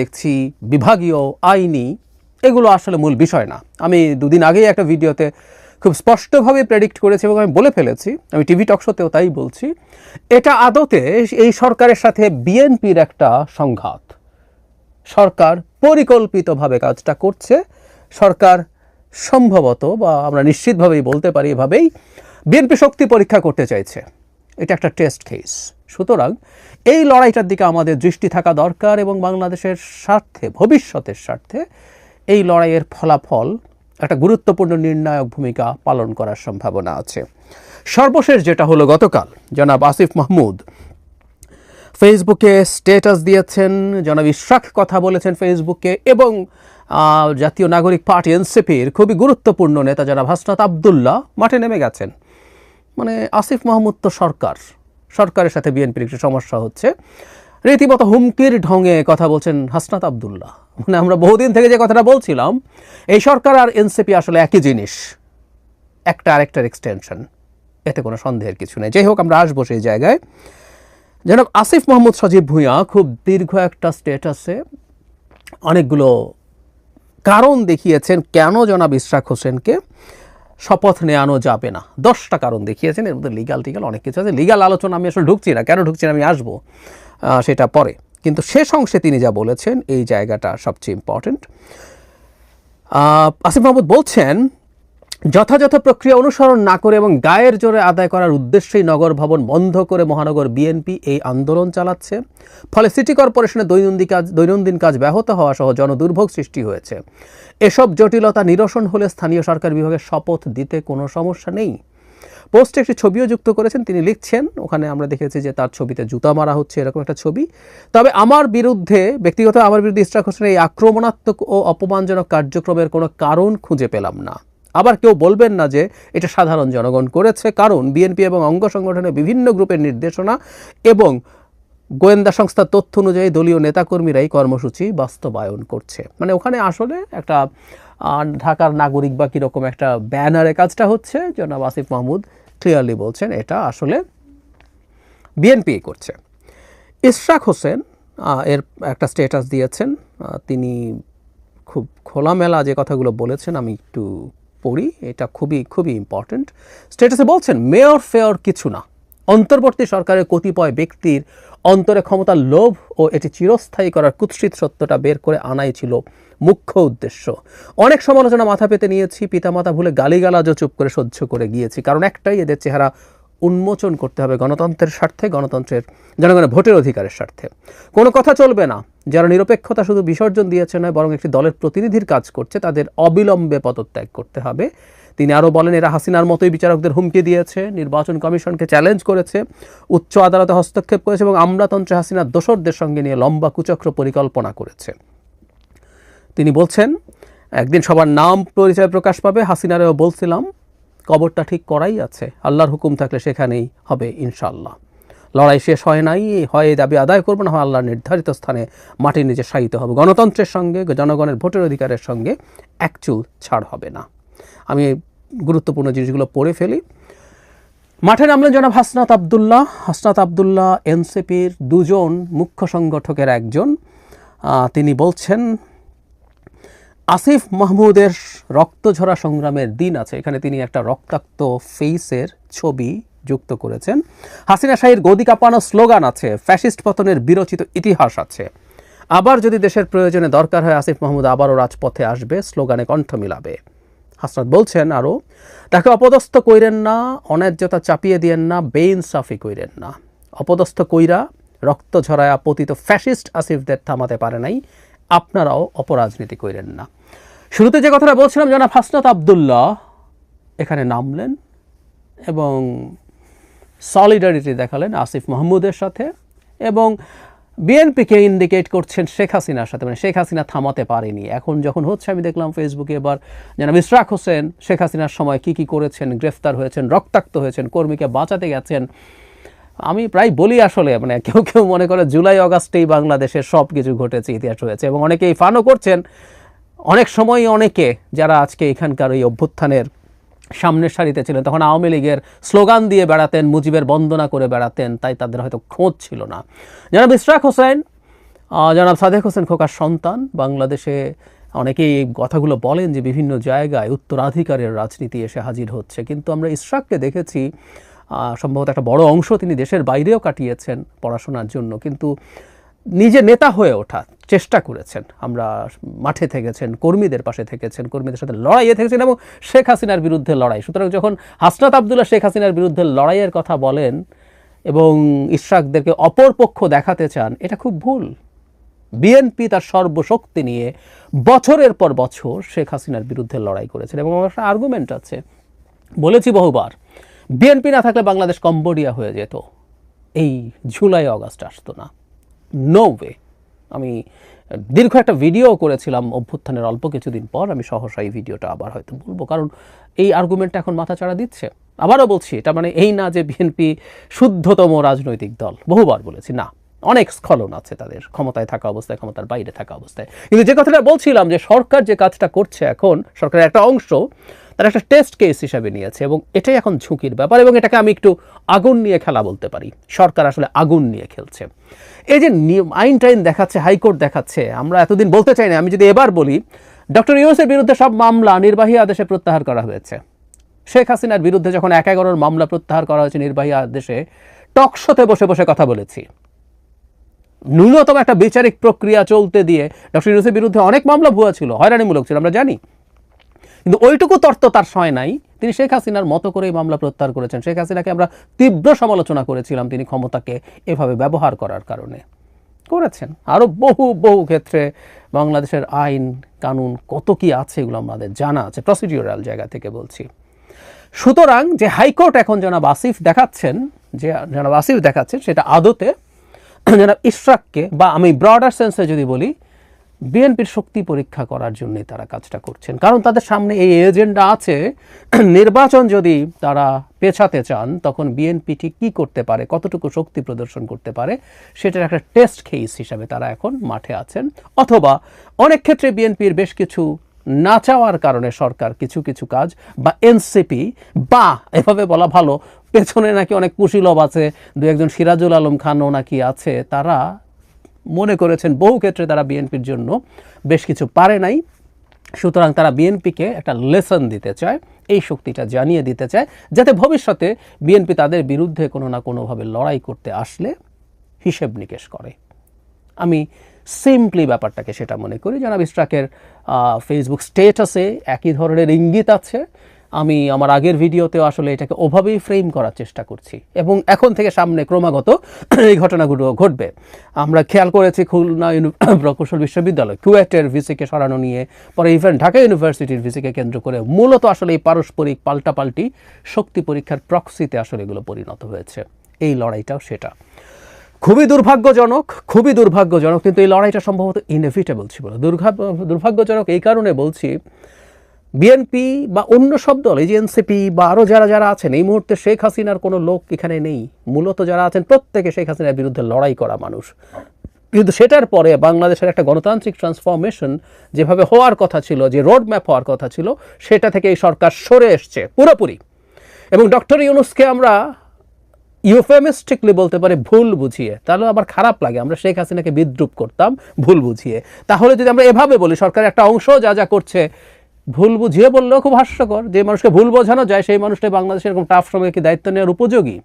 দেখছি বিভাগীয় আইনি, এগুলো আসলে মূল বিষয় না। আমি দুদিন আগেই একটা ভিডিওতে খুব স্পষ্টভাবে প্রেডিক্ট করেছি এবং আমি বলে ফেলেছি, আমি টিভি টকশোতেও তাই বলছি, এটা আদতে এই সরকারের সাথে বিএনপির একটা সংঘাত। সরকার পরিকল্পিতভাবে কাজটা করছে, সরকার সম্ভবত বা আমরা নিশ্চিতভাবেই বলতে পারি এভাবেই বিএনপি শক্তি পরীক্ষা করতে চাইছে। এটা একটা টেস্ট কেস সুতরাং এই লড়াইটার দিকে আমাদের দৃষ্টি থাকা দরকার এবং বাংলাদেশের স্বার্থে, ভবিষ্যতের স্বার্থে এই লড়াইয়ের ফলাফল একটা গুরুত্বপূর্ণ নির্ণায়ক ভূমিকা পালন করার সম্ভাবনা আছে। সর্বশেষ যেটা হলো গতকাল, জনাব আসিফ মাহমুদ ফেসবুকে স্ট্যাটাস দিয়েছেন, জনাব ইশরাক কথা বলেছেন ফেসবুকে এবং জাতীয় নাগরিক পার্টি এনসিপির খুবই গুরুত্বপূর্ণ নেতা জনাব হাসনাত আবদুল্লাহ মাঠে নেমে গেছেন। মানে আসিফ মাহমুদ তো সরকার। সরকারের সাথে বিএনপির একটু সমস্যা হচ্ছে। রীতিমতো হুমকির ঢঙে কথা বলছেন হাসনাত আবদুল্লাহ। মানে আমরা বহুদিন থেকে যে কথাটা বলছিলাম, এই সরকার আর এনসিপি আসলে একই জিনিস। একটা আরেকটার এক্সটেনশন এতে কোনো সন্দেহের কিছু নেই। যাই হোক, আমরা আসব সেই জায়গায়। যেন আসিফ মোহাম্মদ সজীব ভূঁইয়া খুব দীর্ঘ একটা স্টেটাসে অনেকগুলো কারণ দেখিয়েছেন কেন জনাব ইশরাক হোসেনকে। শপথ নেওয়ানো যাবে না। দশটা কারণ দেখিয়েছেন, এর মধ্যে লিগাল টিগাল অনেক কিছু আছে। লিগাল আলোচনা আমি আসলে ঢুকছি না। কেন ঢুকছি না? আমি আসব সেটা পরে। কিন্তু শেষ অংশে তিনি যা বলেছেন, এই জায়গাটা সবচেয়ে ইম্পর্টেন্ট আসিফ মাহমুদ বলছেন যথাযথ প্রক্রিয়া অনুসরণ না করে এবং গায়ের জোরে আদায় করার উদ্দেশ্যেই নগর ভবন বন্ধ করে মহানগর বিএনপি এই আন্দোলন চালাচ্ছে। ফলে সিটি কর্পোরেশনের দৈনন্দিন কাজ দৈনন্দিন কাজ ব্যাহত হওয়া সহ জনদুর্ভোগ সৃষ্টি হয়েছে। এসব জটিলতা নিরসন হলে স্থানীয় সরকার বিভাগের শপথ দিতে কোনো সমস্যা নেই। পোস্টে একটি ছবিও যুক্ত করেছেন, তিনি লিখছেন, ওখানে আমরা দেখেছি যে তার ছবিতে জুতা মারা হচ্ছে, এরকম একটা ছবি। তবে আমার বিরুদ্ধে, ব্যক্তিগত আমার বিরুদ্ধে ইস্টাক হোসেনের এই আক্রমণাত্মক ও অপমানজনক কার্যক্রমের কোনো কারণ খুঁজে পেলাম না। আবার কেউ বলবেন না যে এটা সাধারণ জনগণ করেছে, কারণ বিএনপি এবং অঙ্গ সংগঠনের বিভিন্ন গ্রুপের নির্দেশনা এবং গোয়েন্দা সংস্থার তথ্য অনুযায়ী দলীয় নেতাকর্মীরা এই কর্মসূচি বাস্তবায়ন করছে। মানে ওখানে আসলে একটা ঢাকার নাগরিক বা কীরকম একটা ব্যানারে কাজটা হচ্ছে, জনাব আসিফ মাহমুদ ক্লিয়ারলি বলছেন এটা আসলে বিএনপি করছে। ইশরাক হোসেন এর একটা স্টেটাস দিয়েছেন তিনি খুব খোলামেলা যে কথাগুলো বলেছেন, আমি একটু পড়ি এটা খুবই খুবই ইম্পর্ট্যান্ট স্ট্যাটাসে বলছেন মেয়র ফেয়র কিছু না। অন্তর্বর্তী সরকারের কতিপয় ব্যক্তির অন্তরে ক্ষমতার লোভ ও এটি চিরস্থায়ী করার কুৎসিত সত্যটা বের করে আনাই ছিল মুখ্য উদ্দেশ্য। অনেক সমালোচনা মাথা পেতে নিয়েছি, পিতামাতা ভুলে গালিগালাজও চুপ করে সহ্য করে গিয়েছি। কারণ একটাই এদের চেহারা উন্মোচন করতে হবে গণতন্ত্রের স্বার্থে, গণতন্ত্রের, জনগণের ভোটের অধিকারের স্বার্থে। কোনো কথা চলবে না। যারা নিরপেক্ষতা শুধু বিসর্জন দিয়েছে নয়, বরং একটি দলের প্রতিনিধির কাজ করছে, তাদের অবিলম্বে পদত্যাগ করতে হবে। তিনি আরও বলেন, এরা হাসিনার মতোই বিচারকদের হুমকি দিয়েছে, নির্বাচন কমিশনকে চ্যালেঞ্জ করেছে, উচ্চ আদালতে হস্তক্ষেপ করেছে এবং আমলাতন্ত্রে হাসিনার দোসরদের সঙ্গে নিয়ে লম্বা কুচক্র পরিকল্পনা করেছে। তিনি বলছেন, একদিন সবার নাম পরিচয় প্রকাশ পাবে, হাসিনারেও বলছিলাম, কবরটা ঠিক করাই আছে, আল্লাহর হুকুম থাকলে সেখানেই হবে ইনশাল্লাহ লড়াই শেষ হয় নাই, হয় দাবি আদায় করব, না হয় আল্লাহর নির্ধারিত স্থানে মাটির নিচে শায়িত হবে। গণতন্ত্রের সঙ্গে, জনগণের ভোটের অধিকারের সঙ্গে একচুল ছাড় হবে না। আমি গুরুত্বপূর্ণ জিনিসগুলো পড়ে ফেলি। মাঠে নামলেন জনাব হাসনাত আবদুল্লাহ। হাসনাত আবদুল্লাহ এনসিপির দুজন মুখ্য সংগঠকের একজন। তিনি বলছেন, আসিফ মাহমুদের রক্তঝরা সংগ্রামের দিন আছে। এখানে তিনি একটা রক্তাক্ত ফেইসের ছবি যুক্ত করেছেন। হাসিনা শাহীর গদি কাঁপানো স্লোগান আছে, ফ্যাসিস্ট পতনের বিরচিত ইতিহাস আছে। আবার যদি দেশের প্রয়োজনে দরকার হয়, আসিফ মাহমুদ আবারও রাজপথে আসবে, স্লোগানে কণ্ঠ মিলাবে। হাসনাত বলছেন আরও, তাকে অপদস্থ কইরেন না, অন্যায্যতা চাপিয়ে দিয়েন না, বেইনসাফি কইরেন না। অপদস্থ কইরা রক্ত ঝরায়া পতিত ফ্যাসিস্ট আসিফদের থামাতে পারে নাই, আপনারাও অপরাজনীতি কইরেন না। শুরুতে যে কথাটা বলছিলাম, জনাব হাসনাত আবদুল্লাহ এখানে নামলেন এবং সলিডারিটি দেখালেন আসিফ মাহমুদের সাথে এবং বিএনপিকে ইন্ডিকেট করছেন শেখ হাসিনার সাথে। মানে শেখ হাসিনা থামাতে পারেনি। এখন যখন হচ্ছে, আমি দেখলাম ফেসবুকে এবার যেন ইশরাক হোসেন, শেখ হাসিনার সময় কি কি করেছেন, গ্রেফতার হয়েছেন, রক্তাক্ত হয়েছেন, কর্মীকে বাঁচাতে গেছেন। আমি প্রায় বলি আসলে মানে কেউ কেউ মনে করে জুলাই, অগাস্টেই বাংলাদেশের সব কিছু ঘটেছে, ইতিহাস হয়েছে এবং অনেকেই ফানও করছেন। অনেক সময় অনেকে যারা আজকে এখানকার এই অভ্যুত্থানের সামনের সারিতে ছিলেন। তখন আওয়ামী লীগের স্লোগান দিয়ে বেড়াতেন, মুজিবের বন্দনা করে বেড়াতেন, তাই তাদের হয়তো খোঁজ ছিল না। জনাব ইশরাক হোসেন জনাব সাদেক হোসেন খোকার সন্তান। বাংলাদেশে অনেকেই এই কথাগুলো বলেন যে বিভিন্ন জায়গায় উত্তরাধিকারের রাজনীতি এসে হাজির হচ্ছে। কিন্তু আমরা ইশরাককে দেখেছি সম্ভবত একটা বড় অংশ তিনি দেশের বাইরেও কাটিয়েছেন পড়াশোনার জন্য। কিন্তু নিজে নেতা হয়ে ওঠা চেষ্টা করেছেন। আমরা মাঠে থেকেছেন, কর্মীদের পাশে থেকেছেন, কর্মীদের সাথে লড়াইয়ে থেকেছেন এবং শেখ হাসিনার বিরুদ্ধে লড়াই। সুতরাং যখন হাসনাত আবদুল্লাহ শেখ হাসিনার বিরুদ্ধে লড়াইয়ের কথা বলেন এবং ইশরাকদেরকে অপর পক্ষ দেখাতে চান, এটা খুব ভুল। বিএনপি তার সর্বশক্তি নিয়ে বছরের পর বছর শেখ হাসিনার বিরুদ্ধে লড়াই করেছেন এবং আমার আর্গুমেন্ট আছে। বলেছি বহুবার, বিএনপি না থাকলে বাংলাদেশ কম্বোডিয়া হয়ে যেত। এই জুলাই অগাস্ট আসতো না। নো ওয়ে আমি দীর্ঘ একটা ভিডিও করেছিলাম অভ্যুত্থানের অল্প কিছুদিন পর, আমি সহসা এই ভিডিওটা আবার হয়তো বলব। কারণ এই আর্গুমেন্টটা এখন মাথা চাড়া দিচ্ছে। আবারও বলছি, এটা মানে এই না যে বিএনপি শুদ্ধতম রাজনৈতিক দল। বহুবার বলেছি, না। অনেক স্খলন আছে তাদের, ক্ষমতায় থাকা অবস্থায়, ক্ষমতার বাইরে থাকা অবস্থায়। কিন্তু যে কথাটা বলছিলাম যে সরকার যে কাজটা করছে এখন, সরকারের একটা অংশ তারা একটা টেস্ট কেস হিসাবে নিয়েছে এবং এটাই এখন ঝুঁকির ব্যাপার এবং এটাকে আমি একটু আগুন নিয়ে খেলা বলতে পারি। সরকার আসলে আগুন নিয়ে খেলছে। এই যে আইন টাইন দেখাচ্ছে, হাইকোর্ট দেখাচ্ছে, আমরা এতদিন বলতে চাই না, আমি যদি এবার বলি, ডক্টর ইউনুসের বিরুদ্ধে সব মামলা নির্বাহী আদেশে প্রত্যাহার করা হয়েছে। শেখ হাসিনার বিরুদ্ধে যখন এক এগারোর মামলা প্রত্যাহার করা হয়েছে নির্বাহী আদেশে টকশোতে বসে বসে কথা বলেছি। ন্যূনতম একটা বিচারিক প্রক্রিয়া চলতে দিয়ে ডক্টর ইউনুসের বিরুদ্ধে অনেক মামলা ভুয়া ছিল, হয়রানিমূলক ছিল, আমরা জানি। কিন্তু ওইটুকু তর্ত তার সয় নাই। তিনি শেখ হাসিনার মতো করেই মামলা প্রত্যাহার করেছেন। শেখ হাসিনাকে আমরা তীব্র সমালোচনা করেছিলাম তিনি ক্ষমতাকে এভাবে ব্যবহার করার কারণে। করেছেন। আরও বহু বহু ক্ষেত্রে বাংলাদেশের আইন, কানুন কত কি আছে এগুলো আমাদের জানা আছে প্রসিডিউরাল জায়গা থেকে বলছি। সুতরাং যে হাইকোর্ট এখন জনাব আসিফ দেখাচ্ছেন, যে জনাব আসিফ দেখাচ্ছেন, সেটা আদতে জনাব ইশরাককে বা আমি ব্রডার সেন্সে যদি বলি বিএনপির শক্তি পরীক্ষা করার জন্যই তারা কাজটা করছেন। কারণ তাদের সামনে এই এজেন্ডা আছে, নির্বাচন যদি তারা পেছাতে চান, তখন বিএনপি ঠিক কী করতে পারে, কতটুকু শক্তি প্রদর্শন করতে পারে, সেটার একটা টেস্ট কেস হিসাবে তারা এখন মাঠে আছেন। অথবা অনেক ক্ষেত্রে বিএনপির বেশ কিছু না চাওয়ার কারণে সরকার কিছু কিছু কাজ, বা এনসিপি, বা এভাবে বলা ভালো, পেছনে নাকি অনেক কুশীলভ আছে, দু একজন সিরাজুল আলম খানও নাকি আছে, তারা মনে করেছেন বহু ক্ষেত্রে তারা বিএনপির জন্য বেশ কিছু পারে নাই। সুতরাং তারা বিএনপিকে একটা লেসন দিতে চায়, এই শক্তিটা জানিয়ে দিতে চায়, যাতে ভবিষ্যতে বিএনপি তাদের বিরুদ্ধে কোনো না কোনোভাবে লড়াই করতে আসলে হিসেব নিকেশ করে। আমি সিম্পলি ব্যাপারটাকে সেটা মনে করি। জানাব ইস্ট্রাকের ফেসবুক স্টেটাসে একই ধরনের ইঙ্গিত আছে। আমি আমার আগের ভিডিওতেও আসলে এটাকে ওভাবেই ফ্রেম করার চেষ্টা করছি। এবং এখন থেকে সামনে ক্রমাগত এই ঘটনাগুলো ঘটবে। আমরা খেয়াল করেছি খুলনা প্রকৌশল বিশ্ববিদ্যালয় কুয়েটের ভিসিকে সরানো নিয়ে, পরে ইভেন ঢাকা ইউনিভার্সিটির ভিসিকে কেন্দ্র করে মূলত আসলে এই পারস্পরিক পাল্টাপাল্টি শক্তি পরীক্ষার প্রক্সিতে আসলে এগুলো পরিণত হয়েছে। এই লড়াইটাও সেটা। খুবই দুর্ভাগ্যজনক খুবই দুর্ভাগ্যজনক, কিন্তু এই লড়াইটা সম্ভবত ইনএভিটেবল ছিল। দুর্ভাগ্য দুর্ভাগ্যজনক এই কারণে বলছি বিএনপি বা অন্য সব দল, এই যে এনসিপি বা আরও যারা যারা আছেন, এই মুহূর্তে শেখ হাসিনার কোনো লোক এখানে নেই। মূলত যারা আছেন প্রত্যেকে শেখ হাসিনার বিরুদ্ধে লড়াই করা মানুষ। কিন্তু সেটার পরে বাংলাদেশের একটা গণতান্ত্রিক ট্রান্সফরমেশন যেভাবে হওয়ার কথা ছিল, যে রোড ম্যাপ হওয়ার কথা ছিল, সেটা থেকে এই সরকার সরে এসছে পুরোপুরি। এবং ডক্টর ইউনুসকে আমরা ইউফেমিস্টিকলি বলতে পারে ভুল বুঝিয়ে, তাহলে আবার খারাপ লাগে, আমরা শেখ হাসিনাকে বিদ্রুপ করতাম, ভুল বুঝিয়ে। তাহলে যদি আমরা এভাবে বলি, সরকারের একটা অংশ যা যা করছে ভুল বুঝিয়ে বললেও খুব হাস্যকর। যে মানুষকে ভুল বোঝানো যায়, সেই মানুষটাই বাংলাদেশের এরকম টাফ সময় কি দায়িত্ব নেওয়ার উপযোগী।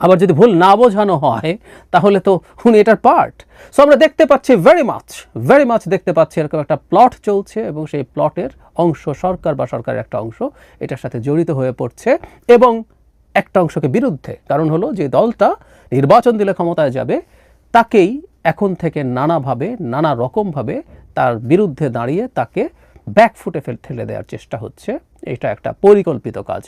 আবার যদি ভুল না বোঝানো হয়, তাহলে তো উনি এটার পার্ট। সো আমরা দেখতে পাচ্ছি ভেরি মাচ ভেরি মাচ দেখতে পাচ্ছি এরকম একটা প্লট চলছে এবং সেই প্লটের অংশ সরকার বা সরকারের একটা অংশ এটার সাথে জড়িত হয়ে পড়ছে এবং একটা অংশকে বিরুদ্ধে। কারণ হলো যে দলটা নির্বাচন দিলে ক্ষমতায় যাবে, তাকেই এখন থেকে নানাভাবে, নানা রকমভাবে তার বিরুদ্ধে দাঁড়িয়ে তাকে ব্যাকফুটে ফেল ঠেলে দেওয়ার চেষ্টা হচ্ছে। এটা একটা পরিকল্পিত কাজ।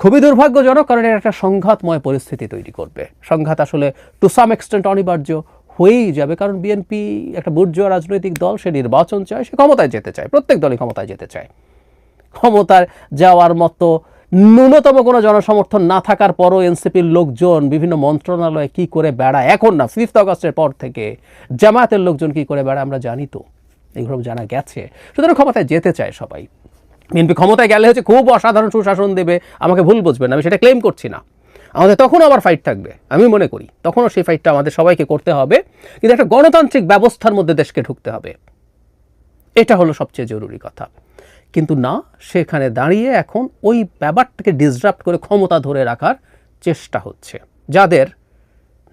খুবই দুর্ভাগ্যজনক কারণ এটা একটা সংঘাতময় পরিস্থিতি তৈরি করবে। সংঘাত আসলে টু সাম এক্সটেন্ট অনিবার্য হয়েই যাবে, কারণ বিএনপি একটা বুর্জোয়া রাজনৈতিক দল, সে নির্বাচন চায়, সে ক্ষমতায় যেতে চায়, প্রত্যেক দলই ক্ষমতায় যেতে চায়। ক্ষমতায় যাওয়ার মতো ন্যূনতম কোনো জনসমর্থন না থাকার পরও এনসিপির লোকজন, বিভিন্ন মন্ত্রণালয়ে কি করে বেড়ায়, এখন না ফিফথ আগস্টের পর থেকে জামায়াতের লোকজন কি করে বেড়ায়, আমরা জানি তো। এগুলো জানা গেছে। সুতরাং ক্ষমতায় যেতে চায় সবাই। বিএনপি ক্ষমতায় গেলে হচ্ছে খুব অসাধারণ সুশাসন দেবে, আমাকে ভুল বুঝবেন আমি সেটা ক্লেম করছি না। আমাদের তখন আবার ফাইট থাকবে, আমি মনে করি। তখনও সেই ফাইটটা আমাদের সবাইকে করতে হবে। কিন্তু একটা গণতান্ত্রিক ব্যবস্থার মধ্যে দেশকে ঢুকতে হবে। এটা হলো সবচেয়ে জরুরি কথা। কিন্তু না, সেখানে দাঁড়িয়ে এখন ওই ব্যাপারটাকে ডিসরাপ্ট করে ক্ষমতা ধরে রাখার চেষ্টা হচ্ছে। যাদের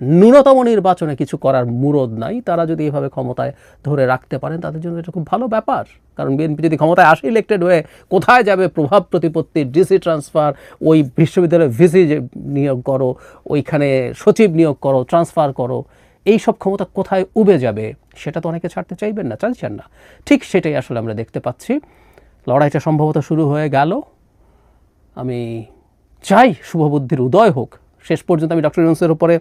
ন্যূনতম নির্বাচনে কিছু করার মুরদ নাই। তারা যদি এভাবে ক্ষমতায় ধরে রাখতে পারেন, তাদের জন্য এটা খুব ভালো ব্যাপার। কারণ বিএনপি যদি ক্ষমতায় আসে ইলেক্টেড হয়ে, কোথায় যাবে প্রভাব প্রতিপত্তি ডিসি ট্রান্সফার ওই বিশ্ববিদ্যালয়ে ভিসি নিয়োগ করো, ওইখানে সচিব নিয়োগ করো ট্রান্সফার করো এই সব ক্ষমতা কোথায় উবে যাবে? সেটা তো অনেকে ছাড়তে চাইবেন না, চাইছেন না। ঠিক সেটাই আসলে আমরা দেখতে পাচ্ছি। লড়াইটা সম্ভবত শুরু হয়ে গেল। আমি চাই শুভবুদ্ধির উদয় হোক। শেষ পর্যন্ত আমি ডক্টর ইউনুসের উপরে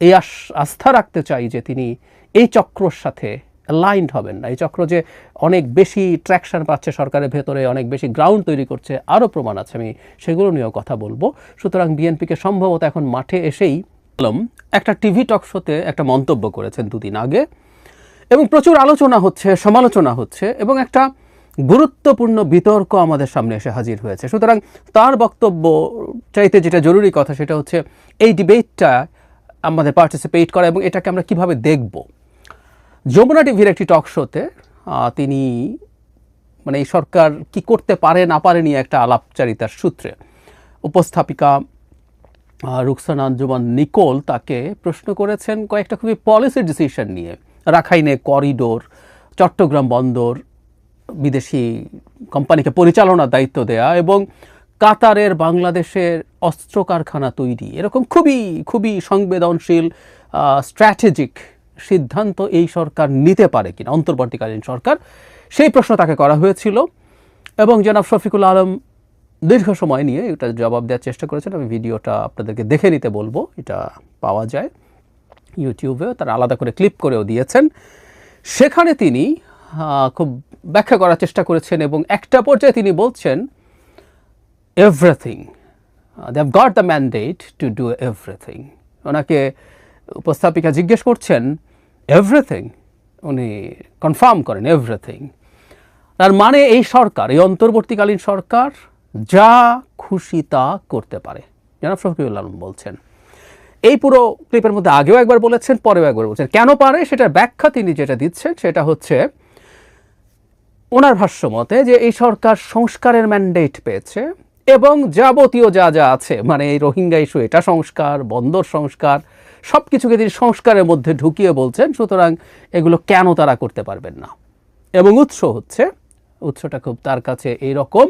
এই আস- আস্থা রাখতে চাই যে তিনি এই চক্রর সাথে লাইন্ড হবেন না। এই চক্র যে অনেক বেশি ট্র্যাকশন পাচ্ছে সরকারের ভেতরে, অনেক বেশি গ্রাউন্ড তৈরি করছে, আরও প্রমাণ আছে। আমি সেগুলো নিয়েও কথা বলব। সুতরাং বিএনপিকে সম্ভবত এখন মাঠে এসেই আলম একটা টিভি টক শোতে একটা মন্তব্য করেছেন দুদিন আগে এবং প্রচুর আলোচনা হচ্ছে, সমালোচনা হচ্ছে এবং একটা গুরুত্বপূর্ণ বিতর্ক আমাদের সামনে এসে হাজির হয়েছে। সুতরাং তার বক্তব্য চাইতে যেটা জরুরি কথা সেটা হচ্ছে, এই ডিবেটটা আমাদের পার্টিসিপেট করা এবং এটাকে আমরা কীভাবে দেখব? যমুনা টিভির একটি টক শোতে তিনি মানে এই সরকার কি করতে পারে, না পারে নিয়ে একটা আলাপচারিতার সূত্রে উপস্থাপিকা রুকসানা আঞ্জুমান নিকোল তাকে প্রশ্ন করেছেন কয়েকটা খুবই পলিসি ডিসিশন নিয়ে। রাখাইনে করিডোর চট্টগ্রাম বন্দর, বিদেশি কোম্পানিকে পরিচালনার দায়িত্ব দেয়া এবং কাতারের বাংলাদেশের অস্ত্র কারখানা তৈরি। এরকম খুবই খুবই সংবেদনশীল স্ট্র্যাটেজিক সিদ্ধান্ত এই সরকার নিতে পারে কিনা, অন্তর্বর্তীকালীন সরকার। সেই প্রশ্ন তাকে করা হয়েছিল এবং জনাব শফিকুল আলম দীর্ঘ সময় নিয়ে এটা জবাব দেওয়ার চেষ্টা করেছেন। আমি ভিডিওটা আপনাদেরকে দেখে নিতে বলব, এটা পাওয়া যায়। ইউটিউবেও তারা আলাদা করে ক্লিপ করেও দিয়েছেন। সেখানে তিনি খুব ব্যাখ্যা করার চেষ্টা করেছেন এবং একটা পর্যায়ে তিনি বলছেন everything they have got the mandate to do everything ওনাকে উপস্থাপিকা জিজ্ঞেস করছেন এভরিথিং উনি কনফার্ম করেন এভরিথিং তার মানে এই সরকার, এই অন্তর্বর্তীকালীন সরকার যা খুশি তা করতে পারে। জনাব শফিউল আলম বলছেন। এই পুরো ক্লিপের মধ্যে আগেও একবার বলেছেন, পরেও একবার বলছেন। কেন পারে? সেটার ব্যাখ্যা তিনি যেটা দিচ্ছেন, সেটা হচ্ছে ওনার ভাষ্য মতে যে এই সরকার সংস্কারের ম্যান্ডেট পেয়েছে এবং যাবতীয় যা যা আছে মানে এই রোহিঙ্গা ইস্যু, এটা সংস্কার, বন্দর সংস্কার সব কিছুকে তিনি সংস্কারের মধ্যে ঢুকিয়ে বলছেন, সুতরাং এগুলো কেন তারা করতে পারবেন না? এবং উৎস হচ্ছে, উৎসটা খুব তার কাছে এই রকম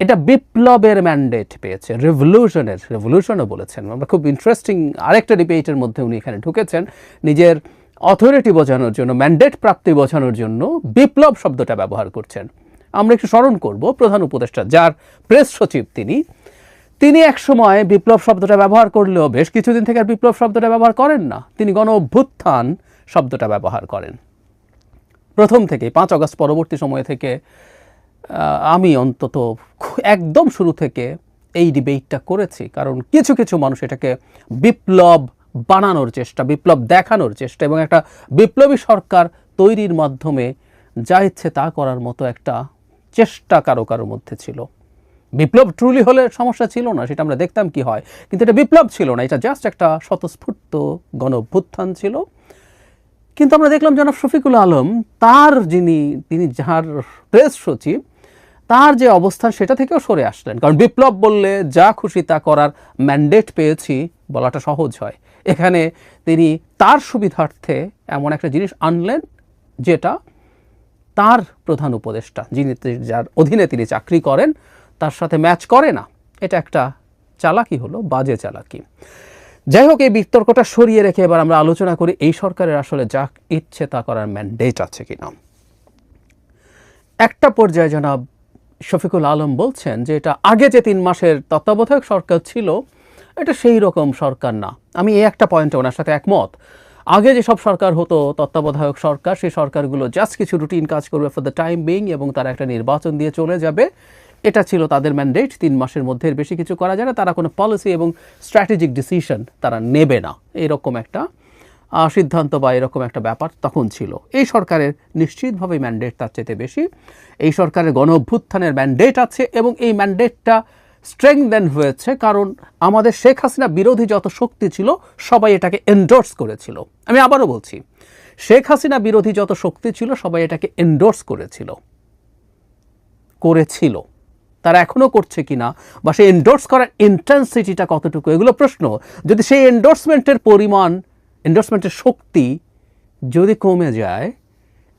এটা বিপ্লবের ম্যান্ডেট পেয়েছে রেভলিউশনের রেভলিউশনও বলেছেন। আমরা খুব ইন্টারেস্টিং আরেকটা ডিবেটের মধ্যে উনি এখানে ঢুকেছেন, নিজের অথরিটি বোঝানোর জন্য ম্যান্ডেট প্রাপ্তি বোঝানোর জন্য বিপ্লব শব্দটা ব্যবহার করছেন। আমরা একটু স্মরণ করব প্রধান উপদেষ্টা, যার প্রেস সচিব তিনি। তিনি একসময় বিপ্লব শব্দটা ব্যবহার করলেও বেশ কিছুদিন থেকে আর বিপ্লব শব্দটা ব্যবহার করেন না। তিনি গণ অভ্যুত্থান শব্দটা ব্যবহার করেন। প্রথম থেকে পাঁচ অগস্ট পরবর্তী সময় থেকে আমি অন্তত একদম শুরু থেকে এই ডিবেটটা করেছি। কারণ কিছু কিছু মানুষ এটাকে বিপ্লব বানানোর চেষ্টা, বিপ্লব দেখানোর চেষ্টা এবং একটা বিপ্লবী সরকার তৈরির মাধ্যমে যা ইচ্ছে তা করার মতো একটা চেষ্টা কারও কারোর মধ্যে ছিল। বিপ্লব ট্রুলি হলে সমস্যা ছিল না, সেটা আমরা দেখতাম কি হয়। কিন্তু এটা বিপ্লব ছিল না, এটা জাস্ট একটা স্বতঃস্ফূর্ত গণ অভ্যুত্থান ছিল। কিন্তু আমরা দেখলাম জনাব শফিকুল আলম, তার যিনি, তিনি যার প্রেস সচিব, তার যে অবস্থান সেটা থেকেও সরে আসলেন। কারণ বিপ্লব বললে, যা খুশি তা করার ম্যান্ডেট পেয়েছি বলাটা সহজ হয়। এখানে তিনি তার সুবিধার্থে এমন একটা জিনিস আনলেন, যেটা তার প্রধান উপদেষ্টা, যিনি যার অধীনে তিনি চাকরি করেন, তার সাথে ম্যাচ করে না। এটা একটা চালাকি হলো, বাজে চালাকি। যাই হোক, এই বিতর্কটা সরিয়ে রেখে এবার আমরা আলোচনা করি এই সরকারের আসলে যা ইচ্ছে তা করার ম্যান্ডেট আছে কিনা। একটা পর্যায়ে জনাব শফিকুল আলম বলছেন যে এটা আগে যে তিন মাসের তত্ত্বাবধায়ক সরকার ছিল, এটা সেই রকম সরকার না। আমি এই একটা পয়েন্টে ওনার সাথে একমত। আগে যেসব সরকার হতো, তত্ত্বাবধায়ক সরকার, সেই সরকারগুলো জাস্ট কিছু রুটিন কাজ করবে ফর দ্য টাইম বিং এবং তারা একটা নির্বাচন দিয়ে চলে যাবে। এটা ছিল তাদের ম্যান্ডেট তিন মাসের মধ্যে বেশি কিছু করা যায় না। তারা কোনো পলিসি এবং স্ট্র্যাটেজিক ডিসিশন তারা নেবে না। এরকম একটা সিদ্ধান্ত বা এরকম একটা ব্যাপার তখন ছিল। এই সরকারের নিশ্চিতভাবে ম্যান্ডেট তার চাইতে বেশি। এই সরকারের গণ অভ্যুত্থানের ম্যান্ডেট আছে এবং এই ম্যান্ডেটটা স্ট্রেংথেন হয়েছে, কারণ আমাদের শেখ হাসিনা বিরোধী যত শক্তি ছিল, সবাই এটাকে এন্ডোর্স করেছিল। আমি আবারও বলছি, শেখ হাসিনা বিরোধী যত শক্তি ছিল, সবাই এটাকে এন্ডোর্স করেছিল। করেছিল। তারা এখনও করছে কিনা বা সেই এন্ডোর্স করার ইন্টেন্সিটিটা কতটুকু, এগুলো প্রশ্ন। যদি সেই এন্ডোর্সমেন্টের পরিমাণ এন্ডোর্সমেন্টের শক্তি যদি কমে যায়,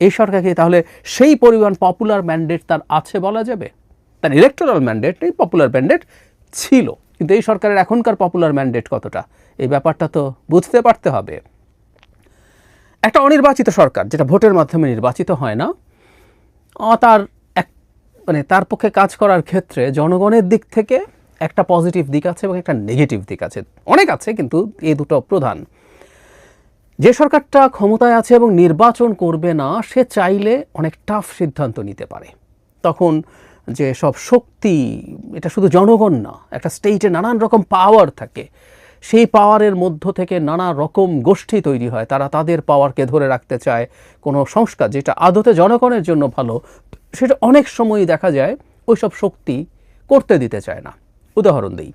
এই সরকারকে তাহলে সেই পরিমাণ পপুলার ম্যান্ডেট তার আছে বলা যাবে? তার ইলেকটোরাল ম্যান্ডেট নেই পপুলার ম্যান্ডেট ছিল। কিন্তু এই সরকারের এখনকার পপুলার ম্যান্ডেট কতটা? এই ব্যাপারটা তো বুঝতে পারতে হবে। একটা অনির্বাচিত সরকার, যেটা ভোটের মাধ্যমে নির্বাচিত হয় না তার এক মানে তার পক্ষে কাজ করার ক্ষেত্রে জনগণের দিক থেকে একটা পজিটিভ দিক আছে এবং একটা নেগেটিভ দিক আছে। অনেক আছে, কিন্তু এই দুটো প্রধান। যে সরকারটা ক্ষমতায় আছে এবং নির্বাচন করবে না, সে চাইলে অনেক টাফ সিদ্ধান্ত নিতে পারে। তখন যে সব শক্তি, এটা শুধু জনগণ না, একটা স্টেটে নানান রকম পাওয়ার থাকে। সেই পাওয়ারের মধ্য থেকে নানা রকম গোষ্ঠী তৈরি হয়। তারা তাদের পাওয়ারকে ধরে রাখতে চায়। কোনো সংস্কার যেটা আদতে জনগণের জন্য ভালো, সেটা অনেক সময়ই দেখা যায় ওই সব শক্তি করতে দিতে চায় না। উদাহরণ দিই।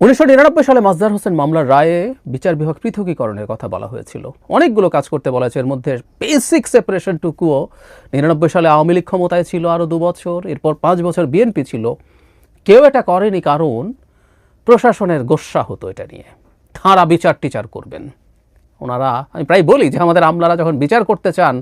উনিশশো নিরানব্বই সালে মাজদার হোসেন মামলার রায়ে বিচার বিভাগ পৃথকীকরণের কথা বলা হয়েছিল। অনেকগুলো কাজ করতে বলা হয়েছে এর মধ্যে বেসিক সেপারেশন টুকুও নিরানব্বই সালে আওয়ামী লীগ ক্ষমতায় ছিল আরও দু বছর। এরপর পাঁচ বছর বিএনপি ছিল। কেউ এটা করেনি কারণ প্রশাসনের গোস্সা হতো এটা নিয়ে। তাঁরা বিচার টিচার করবেন। ওনারা, আমি প্রায় বলি যে আমাদের আমলারা যখন বিচার করতে চান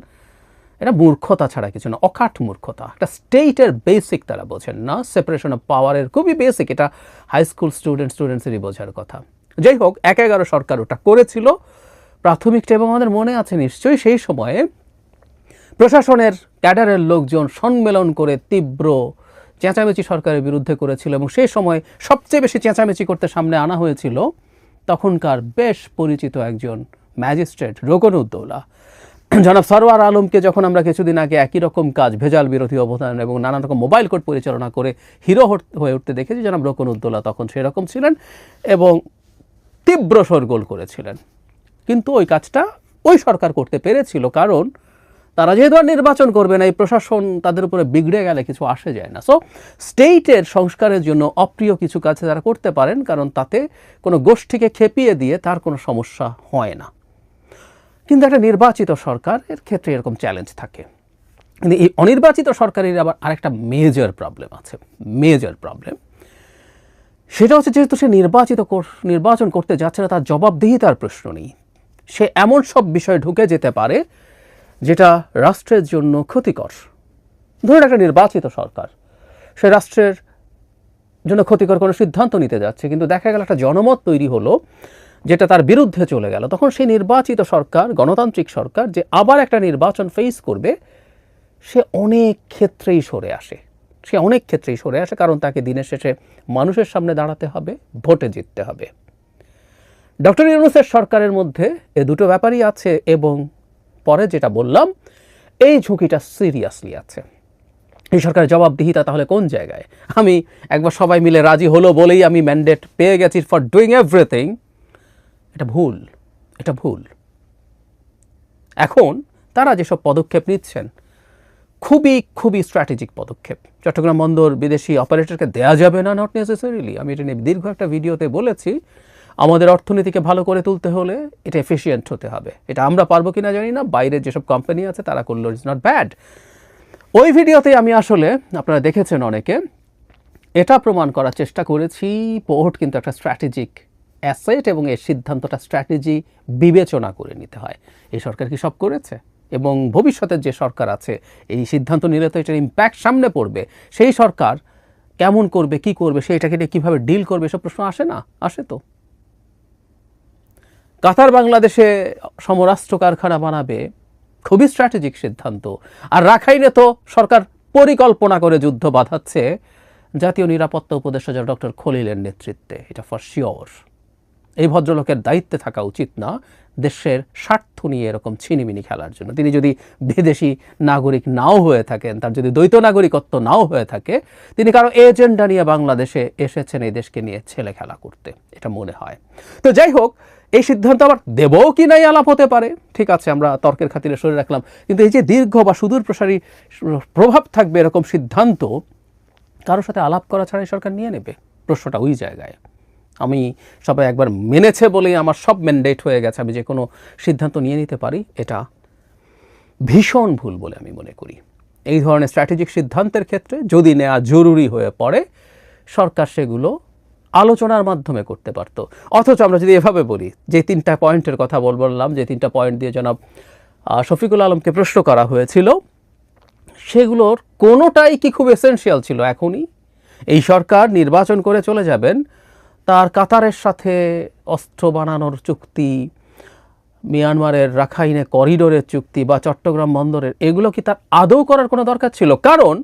এটা মূর্খতা ছাড়া কিছু না অকাট মূর্খতা। একটা স্টেটের বেসিক তারা বোঝেন না সেপারেশন অফ পাওয়ারের খুবই বেসিক এটা হাই স্কুল স্টুডেন্ট স্টুডেন্টসেরই বোঝার কথা। যাই হোক, এক এগারো সরকার ওটা করেছিল, প্রাথমিকটা এবং আমাদের মনে আছে নিশ্চয়ই সেই সময়ে প্রশাসনের ক্যাডারের লোকজন সম্মেলন করে তীব্র চেঁচামেচি সরকারের বিরুদ্ধে করেছিল এবং সেই সময় সবচেয়ে বেশি চেঁচামেচি করতে সামনে আনা হয়েছিল তখনকার বেশ পরিচিত একজন ম্যাজিস্ট্রেট রোকনউদ্দৌলা জনাব সরওয়ার আলমকে যখন আমরা কিছুদিন আগে একই রকম কাজ, ভেজাল বিরোধী অবদান এবং নানান রকম মোবাইল কোড পরিচালনা করে হিরো হয়ে উঠতে দেখেছি, জনাব রোকনউদ্দৌলা তখন সেরকম ছিলেন এবং তীব্র সরগোল করেছিলেন। কিন্তু ওই কাজটা ওই সরকার করতে পেরেছিল কারণ তারা যেহেতু আর নির্বাচন করবে না, এই প্রশাসন তাদের উপরে বিগড়ে গেলে কিছু আসে যায় না। সো স্টেটের সংস্কারের জন্য অপ্রিয় কিছু কাজ তারা করতে পারেন কারণ তাতে কোনো গোষ্ঠীকে খেপিয়ে দিয়ে তার কোনো সমস্যা হয় না। কিন্তু একটা নির্বাচিত সরকারের ক্ষেত্রে এরকম চ্যালেঞ্জ থাকে। কিন্তু এই অনির্বাচিত সরকারের আবার আরেকটা মেজর প্রবলেম আছে মেজর প্রবলেম সেটা হচ্ছে যেহেতু সে নির্বাচিত নির্বাচন করতে যাচ্ছে না, তার জবাবদিহিতার প্রশ্ন নেই। সে এমন সব বিষয়ে ঢুকে যেতে পারে যেটা রাষ্ট্রের জন্য ক্ষতিকর। ধরুন একটা নির্বাচিত সরকার, সে রাষ্ট্রের জন্য ক্ষতিকর কোনো সিদ্ধান্ত নিতে যাচ্ছে, কিন্তু দেখা গেল একটা জনমত তৈরি হলো যেটা তার বিরুদ্ধে চলে গেল। তখন সেই নির্বাচিত সরকার, গণতান্ত্রিক সরকার, যে আবার একটা নির্বাচন ফেস করবে, সে অনেক ক্ষেত্রেই সরে আসে। সে অনেক ক্ষেত্রেই সরে আসে, কারণ তাকে দিনের শেষে মানুষের সামনে দাঁড়াতে হবে, ভোটে জিততে হবে। ডক্টর ইউনুসের সরকারের মধ্যে এ দুটো ব্যাপারই আছে এবং পরে যেটা বললাম, এই ঝুঁকিটা সিরিয়াসলি আছে। এই সরকারের জবাবদিহিতা তাহলে কোন জায়গায়? আমি একবার সবাই মিলে রাজি হলো বলেই আমি ম্যান্ডেট পেয়ে গেছি ফর ডুইং এভরিথিং এটা ভুল এটা ভুল। এখন তারা যেসব পদক্ষেপ নিচ্ছেন, খুবই খুবই স্ট্র্যাটেজিক পদক্ষেপ। চট্টগ্রাম বন্দর বিদেশি অপারেটরকে দেয়া যাবে না নট নেসেসারিলি আমি এটা নিয়ে দীর্ঘ একটা ভিডিওতে বলেছি, আমাদের অর্থনীতিকে ভালো করে তুলতে হলে এটা এফিসিয়েন্ট হতে হবে। এটা আমরা পারব কিনা জানি না, বাইরের যেসব কোম্পানি আছে তারা করল ইটস নট ব্যাড ওই ভিডিওতে আমি আসলে, আপনারা দেখেছেন অনেকে, এটা প্রমাণ করার চেষ্টা করেছি, পোর্ট কিন্তু একটা স্ট্র্যাটেজিক অ্যাসেট এবং এর সিদ্ধান্তটা স্ট্র্যাটেজি বিবেচনা করে নিতে হয়। এই সরকার কি সব করেছে? এবং ভবিষ্যতের যে সরকার আছে, এই সিদ্ধান্ত নিলে তো এটার ইম্প্যাক্ট সামনে পড়বে। সেই সরকার কেমন করবে, কি করবে সেইটাকে নিয়ে কীভাবে ডিল করবে, এসব প্রশ্ন আসে না? আসে তো। কাতার বাংলাদেশে সমরাষ্ট্র কারখানা বানাবে, খুবই স্ট্র্যাটেজিক সিদ্ধান্ত। আর রাখাইনে তো সরকার পরিকল্পনা করে যুদ্ধ বাঁধাচ্ছে। জাতীয় নিরাপত্তা উপদেষ্টা ডক্টর খলিলের নেতৃত্বে, এটা ফর শিওর এই ভদ্রলোকের দায়িত্বে থাকা উচিত না। দেশের স্বার্থ নিয়ে এরকম ছিনিমিনি খেলার জন্য। তিনি যদি বিদেশি নাগরিক নাও হয়ে থাকেন, তার যদি দ্বৈত নাগরিকত্ব নাও হয়ে থাকে, তিনি কারও এজেন্ডা নিয়ে বাংলাদেশে এসেছেন এই দেশকে নিয়ে ছেলে খেলা করতে। এটা মনে হয়। তো যাই হোক, এই সিদ্ধান্ত আবার দেবও কি নাই আলাপ হতে পারে? ঠিক আছে, আমরা তর্কের খাতিরে সরে রাখলাম। কিন্তু এই যে দীর্ঘ বা সুদূর প্রসারী প্রভাব থাকবে এরকম সিদ্ধান্ত, কারোর সাথে আলাপ করা ছাড়াই সরকার নিয়ে নেবে? প্রশ্নটা ওই জায়গায়। আমি সবাই একবার মেনেছে বলেই আমার সব ম্যান্ডেট হয়ে গেছে, আমি যে কোনো সিদ্ধান্ত নিয়ে নিতে পারি, এটা ভীষণ ভুল বলে আমি মনে করি। এই ধরনের স্ট্র্যাটেজিক সিদ্ধান্তের ক্ষেত্রে যদি নেওয়া জরুরি হয়ে পড়ে, সরকার সেগুলো আলোচনার মাধ্যমে করতে পারতো। অথচ আমরা যদি এভাবে বলি, যে তিনটা পয়েন্টের কথা বল, বললাম, যে তিনটা পয়েন্ট দিয়ে জনাব শফিকুল আলমকে প্রশ্ন করা হয়েছিল, সেগুলোর কোনোটাই কি খুব এসেনশিয়াল ছিল? এখনই এই সরকার নির্বাচন করে চলে যাবেন তার কাতারের সাথে অস্ত্র বানানোর চুক্তি, মিয়ানমারের রাখাইনে করিডোরের চুক্তি বা চট্টগ্রাম বন্দরের, এগুলো কি তার আদৌ করার কোনো দরকার ছিল? কারণ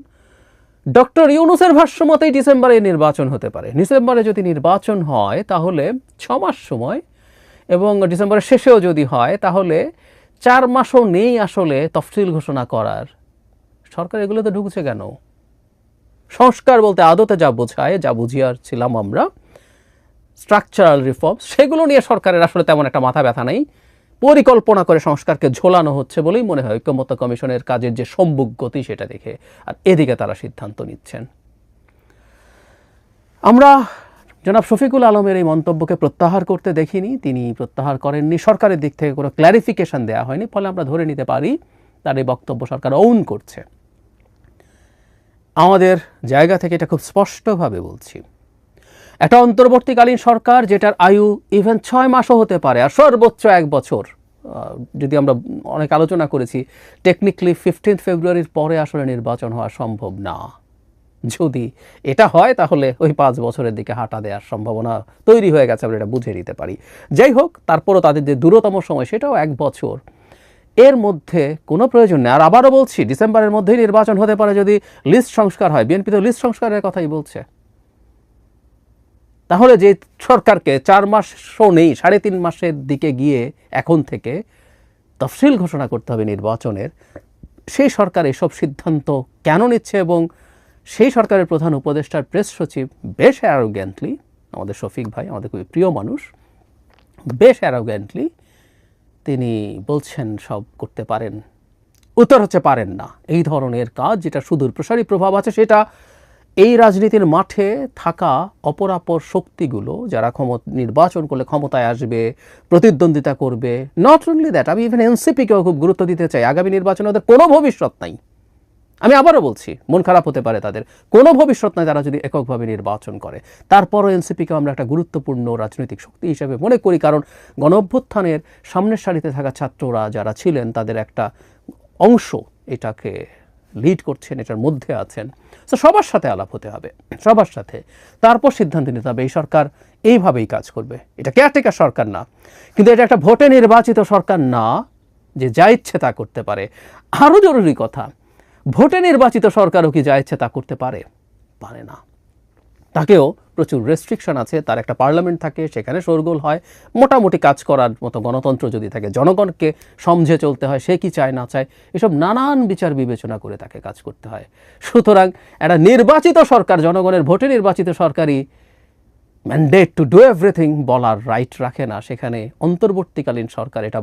ডক্টর ইউনুসের ভাষ্য মতেই ডিসেম্বরে নির্বাচন হতে পারে। ডিসেম্বরে যদি নির্বাচন হয়, তাহলে ছ মাস সময়, এবং ডিসেম্বরের শেষেও যদি হয়, তাহলে চার মাসও নেই আসলে তফসিল ঘোষণা করার। সরকার এগুলোতে ঢুকছে কেন? সংস্কার বলতে আদতে যা বোঝায়, যা বুঝিয়ার ছিলাম আমরা স্ট্রাকচারাল রিফর্ম সেগুলো নিয়ে সরকারের আসলে তেমন একটা মাথা ব্যথা নেই। পরিকল্পনা করে সংস্কারকে ঝোলানো হচ্ছে বলেই মনে হয় ঐক্যমত্য কমিশনের কাজের যে সম্মুখ গতি সেটা দেখে আর এদিকে তারা সিদ্ধান্ত নিচ্ছেন। আমরা জনাব শফিকুল আলমের এই মন্তব্যকে প্রত্যাহার করতে দেখিনি, তিনি প্রত্যাহার করেননি। সরকারের দিক থেকে কোনো ক্ল্যারিফিকেশন দেওয়া হয়নি, ফলে আমরা ধরে নিতে পারি তার এই বক্তব্য সরকার অউন করছে। আমাদের জায়গা থেকে এটা খুব স্পষ্টভাবে বলছি। একটা অন্তর্বর্তীকালীন সরকার যেটার আয়ু ইভেন ছয় মাসও হতে পারে, আর সর্বোচ্চ এক বছর। যদি আমরা অনেক আলোচনা করেছি টেকনিক্যালি ফিফটিন্থ ফেব্রুয়ারির পরে আসলে নির্বাচন হওয়া সম্ভব না। যদি এটা হয়, তাহলে ওই পাঁচ বছরের দিকে হাঁটা দেওয়ার সম্ভাবনা তৈরি হয়ে গেছে আমরা এটা বুঝে নিতে পারি। যাই হোক, তারপরও তাদের যে দূরতম সময়, সেটাও এক বছর। এর মধ্যে কোনো প্রয়োজন নেই। আর আবারও বলছি, ডিসেম্বরের মধ্যেই নির্বাচন হতে পারে যদি লিস্ট সংস্কার হয়। বিএনপি তো লিস্ট সংস্কারের কথাই বলছে। তাহলে যে সরকারকে চার মাসও নেই, সাড়ে তিন মাসের দিকে গিয়ে এখন থেকে তফসিল ঘোষণা করতে হবে নির্বাচনের, সেই সরকার এসব সিদ্ধান্ত কেন নিচ্ছে এবং সেই সরকারের প্রধান উপদেষ্টার প্রেস সচিব বেশ অ্যারোগ্যান্টলি আমাদের শফিক ভাই, আমাদের খুবই প্রিয় মানুষ, বেশ অ্যারোগ্যান্টলি তিনি বলছেন, সব করতে পারেন উত্তর হচ্ছে পারেন না। এই ধরনের কাজ যেটা সুদূর প্রসারী প্রভাব আছে, সেটা এই রাজনীতির মাঠে থাকা অপরাপর শক্তিগুলো যারা ক্ষমত নির্বাচন করলে ক্ষমতায় আসবে, প্রতিদ্বন্দ্বিতা করবে নট অনলি দ্যাট আমি ইভেন এনসিপিকেও খুব গুরুত্ব দিতে চাই। আগামী নির্বাচনে ওদের কোনো ভবিষ্যৎ নাই। আমি আবারও বলছি, মন খারাপ হতে পারে তাদের। কোনো ভবিষ্যৎ নাই তারা যদি এককভাবে নির্বাচন করে। তারপরও এনসিপিকে আমরা একটা গুরুত্বপূর্ণ রাজনৈতিক শক্তি হিসেবে মনে করি, কারণ গণ অভ্যুত্থানের সামনের সারিতে থাকা ছাত্ররা যারা ছিলেন, তাদের একটা অংশ এটাকে লিড করছেন, এটার মধ্যে আছেন। তো সবার সাথে আলাপ হতে হবে, সবার সাথে। তারপর সিদ্ধান্ত নিতে হবে, এই সরকার এইভাবেই কাজ করবে। এটা কেয়ারটেকার সরকার না, কিন্তু এটা একটা ভোটে নির্বাচিত সরকার না, যে যা ইচ্ছে তা করতে পারে। আরও জরুরি কথা, ভোটে নির্বাচিত সরকারও কি যা ইচ্ছে তা করতে পারে? পারে না। তাকেও প্রচুর রেস্ট্রিকশন আছে, তার একটা পার্লামেন্ট থাকে, সেখানে শোরগোল হয়। মোটামুটি কাজ করার মতো গণতন্ত্র যদি থাকে, জনগণকে সমঝে চলতে হয়, সে কি চায়, না চায়, এসব নানান বিচার বিবেচনা করে তাকে কাজ করতে হয়। সুতরাং একটা নির্বাচিত সরকার, জনগণের ভোটে নির্বাচিত সরকারি ম্যান্ডেট টু ডু এভরিথিং বলার রাইট রাখে না। সেখানে অন্তর্বর্তীকালীন সরকার এটা